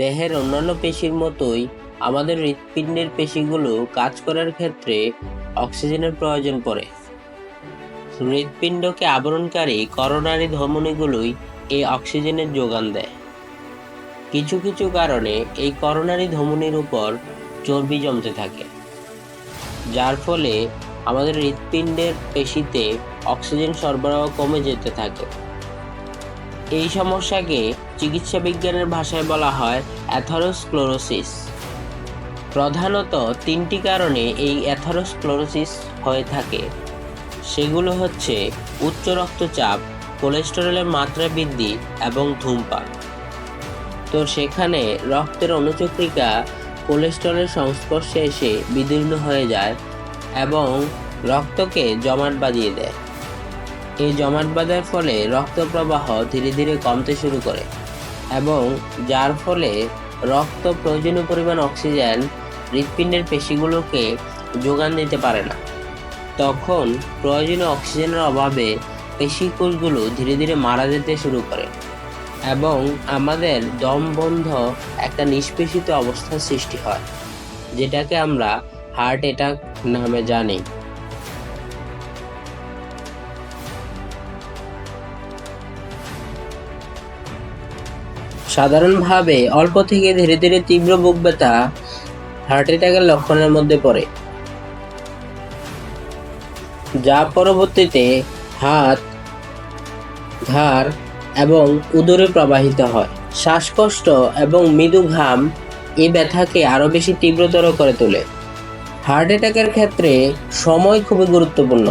দেহের অন্যান্য পেশির মতোই আমাদের হৃৎপিণ্ডের পেশিগুলো কাজ করার ক্ষেত্রে অক্সিজেনের প্রয়োজন পড়ে। হৃৎপিণ্ডকে আবরণকারী করোনারি ধমনীগুলোই এই অক্সিজেনের যোগান দেয়। কিছু কিছু কারণে এই করোনারি ধমনীর উপর চর্বি জমতে থাকে, যার ফলে আমাদের হৃৎপিণ্ডের পেশিতে অক্সিজেন সরবরাহ কমে যেতে থাকে। এই সমস্যাকে চিকিৎসা বিজ্ঞানের ভাষায় বলা হয় অ্যাথারোস্ক্লোরোসিস। প্রধানত তিনটি কারণে এই অ্যাথারোস্ক্লোরোসিস হয়ে থাকে। সেগুলো হচ্ছে উচ্চ রক্তচাপ, কোলেস্টেরলের মাত্রা বৃদ্ধি এবং ধূমপান। তো সেখানে রক্তের অনুচক্রিকা কোলেস্টেরলের সংস্পর্শে এসে বিদীর্ণ হয়ে যায় এবং রক্তকে জমাট বাঁধিয়ে দেয়। এই জমাট বাঁধার ফলে রক্ত প্রবাহ ধীরে ধীরে কমতে শুরু করে এবং যার ফলে রক্ত প্রয়োজনীয় পরিমাণ অক্সিজেন হৃৎপিণ্ডের পেশিগুলোকে যোগান দিতে পারে না। তখন প্রয়োজনীয় অক্সিজেনের অভাবে পেশি কোষগুলো ধীরে ধীরে মারা যেতে শুরু করে এবং আমাদের দম বন্ধ একটা নিষ্পেষিত অবস্থার সৃষ্টি হয়, যেটাকে আমরা হার্ট অ্যাটাক নামে জানি। সাধারণভাবে অল্প থেকে ধীরে ধীরে তীব্র বুক ব্যথা হার্ট অ্যাটাকের লক্ষণের মধ্যে পড়ে। যা পরবর্তীতে হাত, ঘাড় এবং উদরে প্রবাহিত হয়। শ্বাসকষ্ট এবং মৃদু ঘাম এই ব্যথাকে আরও বেশি তীব্রতর করে তোলে। হার্ট অ্যাটাকের ক্ষেত্রে সময় খুবই গুরুত্বপূর্ণ।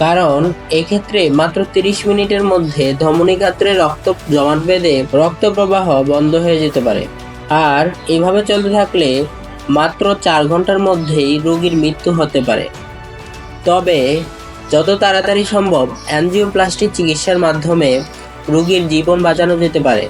কারণ, এক্ষেত্রে মাত্র তিরিশ মিনিটের মধ্যে ধমনী গাত্রে রক্ত জমাট বেঁধে রক্ত প্রবাহ বন্ধ হয়ে যেতে পারে। আর এভাবে চলতে থাকলে মাত্র চার ঘণ্টার মধ্যেই রোগীর মৃত্যু হতে পারে। তবে যত তাড়াতাড়ি সম্ভব অ্যানজিওপ্লাস্টি চিকিৎসার মাধ্যমে রোগীর জীবন বাঁচানো যেতে পারে।